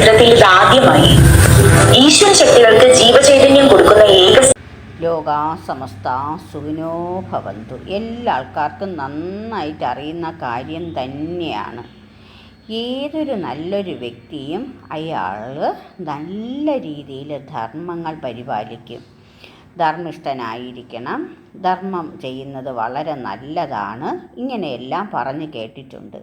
ചരിത്രത്തിൽ ഇതാദ്യമായി ഈശ്വര ശക്തികൾക്ക് ജീവചൈതന്യം കൊടുക്കുന്ന ഏക ലോകാ സമസ്ത സുഖിനോ ഭവന്തു. എല്ലാ ആൾക്കാർക്കും നന്നായിട്ട് അറിയുന്ന കാര്യം തന്നെയാണ്. ഏതൊരു നല്ലൊരു വ്യക്തിയും അയാൾ നല്ല രീതിയിൽ ധർമ്മങ്ങൾ പരിപാലിക്കും. ധർമ്മിഷ്ഠനായിരിക്കണം. ധർമ്മം ചെയ്യുന്നത് വളരെ നല്ലതാണ്. ഇങ്ങനെയെല്ലാം പറഞ്ഞു കേട്ടിട്ടുണ്ട്.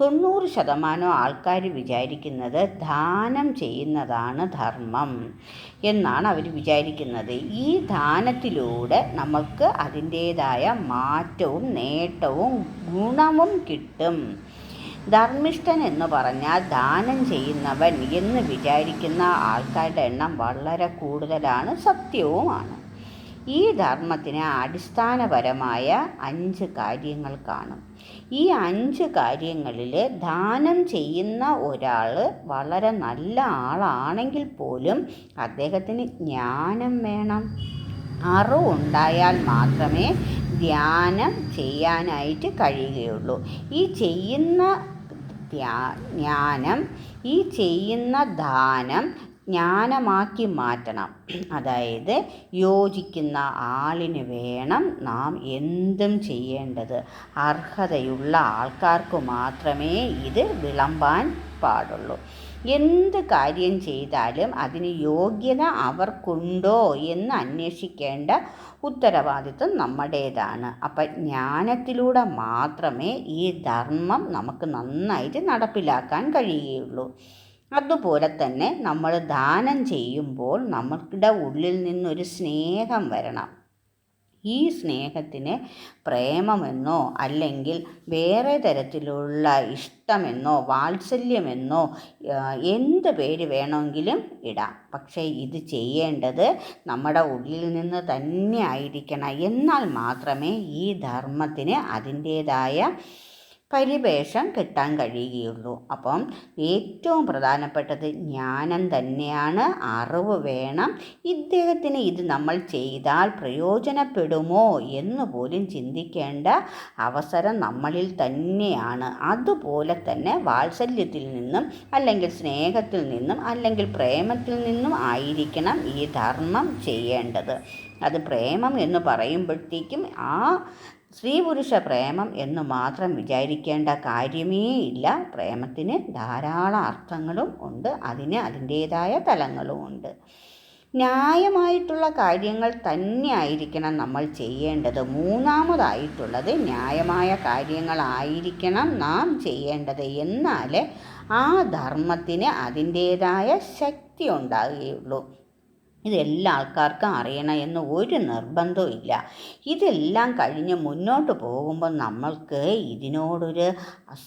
തൊണ്ണൂറ് ശതമാനം ആൾക്കാർ വിചാരിക്കുന്നത് ദാനം ചെയ്യുന്നതാണ് ധർമ്മം എന്നാണ് അവർ വിചാരിക്കുന്നത്. ഈ ദാനത്തിലൂടെ നമുക്ക് അതിന്റേതായ മാറ്റവും നേട്ടവും ഗുണവും കിട്ടും. ധർമ്മിഷ്ഠൻ എന്ന് പറഞ്ഞാൽ ദാനം ചെയ്യുന്നവൻ എന്ന് വിചാരിക്കുന്ന ആൾക്കാരുടെ എണ്ണം വളരെ കൂടുതലാണ് സത്യവുമാണ്. ഈ ധർമ്മത്തിന് അടിസ്ഥാനപരമായ അഞ്ച് കാര്യങ്ങൾ കാണും. ഈ അഞ്ച് കാര്യങ്ങളിൽ ദാനം ചെയ്യുന്ന ഒരാൾ വളരെ നല്ല ആളാണെങ്കിൽ പോലും അദ്ദേഹത്തിന് ജ്ഞാനം വേണം. അറിവുണ്ടായാൽ മാത്രമേ ധ്യാനം ചെയ്യാനായിട്ട് കഴിയുകയുള്ളൂ. ഈ ചെയ്യുന്ന ജ്ഞാനം ഈ ചെയ്യുന്ന ദാനം ജ്ഞാനമാക്കി മാറ്റണം. അതായത് യോജിക്കുന്ന ആളിന് വേണം നാം എന്തും ചെയ്യേണ്ടത്. അർഹതയുള്ള ആൾക്കാർക്ക് മാത്രമേ ഇത് വിളമ്പാൻ പാടുള്ളൂ. എന്ത് കാര്യം ചെയ്താലും അതിന് യോഗ്യത അവർക്കുണ്ടോ എന്ന് അന്വേഷിക്കേണ്ട ഉത്തരവാദിത്വം നമ്മുടേതാണ്. അപ്പം ജ്ഞാനത്തിലൂടെ മാത്രമേ ഈ ധർമ്മം നമുക്ക് നന്നായിട്ട് നടപ്പിലാക്കാൻ കഴിയുകയുള്ളൂ അതുപോലെ തന്നെ നമ്മൾ ദാനം ചെയ്യുമ്പോൾ നമ്മളുടെ ഉള്ളിൽ നിന്നൊരു സ്നേഹം വരണം. ഈ സ്നേഹത്തിന് പ്രേമമെന്നോ അല്ലെങ്കിൽ വേറെ തരത്തിലുള്ള ഇഷ്ടമെന്നോ വാത്സല്യമെന്നോ എന്ത് പേര് വേണമെങ്കിലും ഇടാം. പക്ഷേ ഇത് ചെയ്യേണ്ടത് നമ്മുടെ ഉള്ളിൽ നിന്ന് തന്നെ ആയിരിക്കണം. എന്നാൽ മാത്രമേ ഈ ധർമ്മത്തിന് അതിന്റേതായ പരിവേഷം കിട്ടാൻ കഴിയുകയുള്ളൂ. അപ്പം ഏറ്റവും പ്രധാനപ്പെട്ടത് ജ്ഞാനം തന്നെയാണ്. അറിവ് വേണം. ഇദ്ദേഹത്തിന് ഇത് നമ്മൾ ചെയ്താൽ പ്രയോജനപ്പെടുമോ എന്ന് പോലും ചിന്തിക്കേണ്ട അവസരം നമ്മളിൽ തന്നെയാണ്. അതുപോലെ തന്നെ വാത്സല്യത്തിൽ നിന്നും അല്ലെങ്കിൽ സ്നേഹത്തിൽ നിന്നും അല്ലെങ്കിൽ പ്രേമത്തിൽ നിന്നും ആയിരിക്കണം ഈ ധർമ്മം ചെയ്യേണ്ടത്. അത് പ്രേമം എന്ന് പറയുമ്പോഴത്തേക്കും ആ സ്ത്രീ പുരുഷ പ്രേമം എന്ന് മാത്രം വിചാരിക്കേണ്ട കാര്യമേ ഇല്ല. പ്രേമത്തിന് ധാരാളം അർത്ഥങ്ങളും ഉണ്ട്. അതിന് അതിന്റേതായ തലങ്ങളും ഉണ്ട്. ന്യായമായിട്ടുള്ള കാര്യങ്ങൾ തന്നെയായിരിക്കണം നമ്മൾ ചെയ്യേണ്ടത്. മൂന്നാമതായിട്ടുള്ളത് ന്യായമായ കാര്യങ്ങളായിരിക്കണം നാം ചെയ്യേണ്ടത്. എന്നാൽ ആ ധർമ്മത്തിന് അതിന്റേതായ ശക്തി ഉണ്ടാകുകയുള്ളൂ ഇതെല്ലാ ആൾക്കാർക്കും അറിയണം എന്ന് ഒരു നിർബന്ധവും ഇല്ല. ഇതെല്ലാം കഴിഞ്ഞ് മുന്നോട്ട് പോകുമ്പോൾ നമ്മൾക്ക് ഇതിനോടൊരു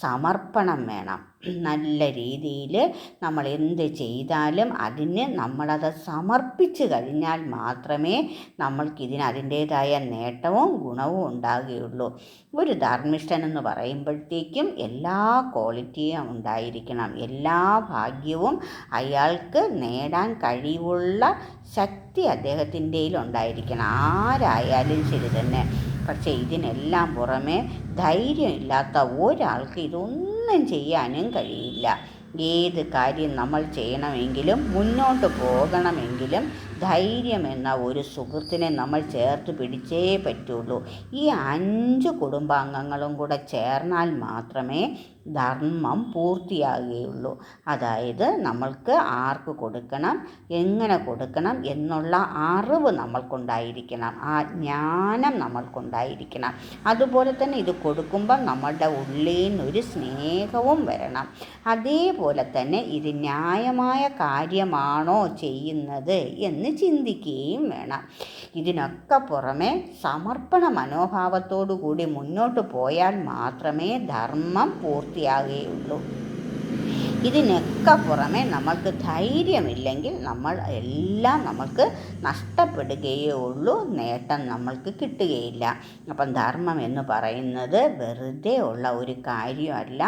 സമർപ്പണം വേണം. നല്ല രീതിയിൽ നമ്മൾ എന്ത് ചെയ്താലും അതിന് നമ്മളത് സമർപ്പിച്ച് കഴിഞ്ഞാൽ മാത്രമേ നമ്മൾക്കിതിന് അതിന്റേതായ നേട്ടവും ഗുണവും ഉണ്ടാകുകയുള്ളൂ. ഒരു ധർമ്മിഷ്ഠൻ എന്ന് പറയുമ്പോഴത്തേക്കും എല്ലാ ക്വാളിറ്റിയും ഉണ്ടായിരിക്കണം. എല്ലാ ഭാഗ്യവും അയാൾക്ക് നേടാൻ കഴിവുള്ള ശക്തി അദ്ദേഹത്തിന്റെ ഉണ്ടായിരിക്കണം. ആരായാലും ശരി തന്നെ. പക്ഷേ ഇതിനെല്ലാം പുറമെ ധൈര്യമില്ലാത്ത ഒരാൾക്ക് ഇതൊന്നും ചെയ്യാനും കഴിയില്ല. ഏത് കാര്യം നമ്മൾ ചെയ്യണമെങ്കിലും മുന്നോട്ട് പോകണമെങ്കിലും ധൈര്യം എന്ന ഒരു സുഹൃത്തിനെ നമ്മൾ ചേർത്ത് പിടിച്ചേ പറ്റുള്ളൂ. ഈ അഞ്ച് കുടുംബാംഗങ്ങളും കൂടെ ചേർന്നാൽ മാത്രമേ ധർമ്മം പൂർത്തിയാകുകയുള്ളൂ. അതായത് നമ്മൾക്ക് ആർക്ക് കൊടുക്കണം എങ്ങനെ കൊടുക്കണം എന്നുള്ള അറിവ് നമ്മൾക്കുണ്ടായിരിക്കണം. ആ ജ്ഞാനം നമ്മൾക്കുണ്ടായിരിക്കണം. അതുപോലെ തന്നെ ഇത് കൊടുക്കുമ്പം നമ്മളുടെ ഉള്ളിൽ ഒരു സ്നേഹവും വരണം. അതേപോലെ തന്നെ ഇത് ന്യായമായ കാര്യമാണോ ചെയ്യുന്നത് എന്ന് ചിന്തിക്കുകയും വേണം. ഇതിനൊക്കെ പുറമെ സമർപ്പണ മനോഭാവത്തോടു കൂടി മുന്നോട്ട് പോയാൽ മാത്രമേ ധർമ്മം പൂർത്തിയാകുകയുള്ളൂ ഇതിനൊക്കെ പുറമെ നമ്മൾക്ക് ധൈര്യമില്ലെങ്കിൽ നമ്മൾ എല്ലാം നമ്മൾക്ക് നഷ്ടപ്പെടുകയേ ഉള്ളൂ നേട്ടം നമ്മൾക്ക് കിട്ടുകയില്ല. അപ്പം ധർമ്മം എന്ന് പറയുന്നത് വെറുതെ ഉള്ള ഒരു കാര്യമല്ല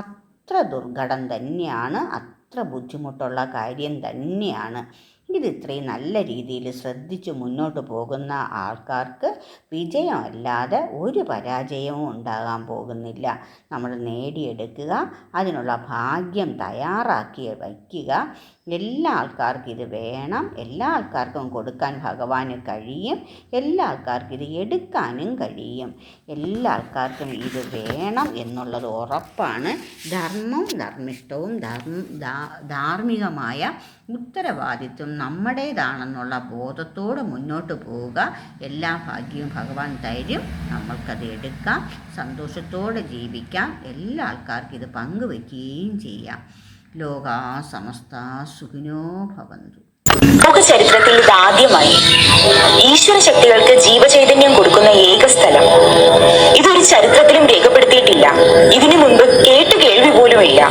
അത്ര ദുർഘടം തന്നെയാണ് അത്ര ബുദ്ധിമുട്ടുള്ള കാര്യം തന്നെയാണ്. ഇത് ഇത്രയും നല്ല രീതിയിൽ ശ്രദ്ധിച്ച് മുന്നോട്ട് പോകുന്ന ആൾക്കാർക്ക് വിജയമല്ലാതെ ഒരു പരാജയവും ഉണ്ടാകാൻ പോകുന്നില്ല. നമ്മൾ നേടിയെടുക്കുക അതിനുള്ള ഭാഗ്യം തയ്യാറാക്കി വയ്ക്കുക. എല്ലാ ആൾക്കാർക്കും ഇത് വേണം. എല്ലാ ആൾക്കാർക്കും കൊടുക്കാൻ ഭഗവാന് കഴിയും. എല്ലാ ആൾക്കാർക്കും ഇത് എടുക്കാനും കഴിയും. എല്ലാ ആൾക്കാർക്കും ഇത് വേണം എന്നുള്ളത് ഉറപ്പാണ്. ധർമ്മം ധർമ്മിഷ്ടവും ധാർമ്മികമായ ഉത്തരവാദിത്വം നമ്മുടേതാണെന്നുള്ള ബോധത്തോട് മുന്നോട്ട് പോവുക. എല്ലാ ഭാഗ്യവും ഭഗവാൻ തരും. നമ്മൾക്കത് എടുക്കാം. സന്തോഷത്തോടെ ജീവിക്കാം. എല്ലാ ആൾക്കാർക്കും ഇത് പങ്കുവയ്ക്കുകയും ചെയ്യാം. ലോകാ സമസ്ത സുഖിനോ ഭവന്തു. ലോകചരിത്രത്തിൽ ഇത് ആദ്യമായി. ഈശ്വര ശക്തികൾക്ക് ജീവചൈതന്യം കൊടുക്കുന്ന ഏക സ്ഥലം. ഇതൊരു ചരിത്രത്തിലും രേഖപ്പെടുത്തിയിട്ടില്ല. ഇതിനു മുൻപ് കേട്ടു കേൾവി പോലുമില്ല.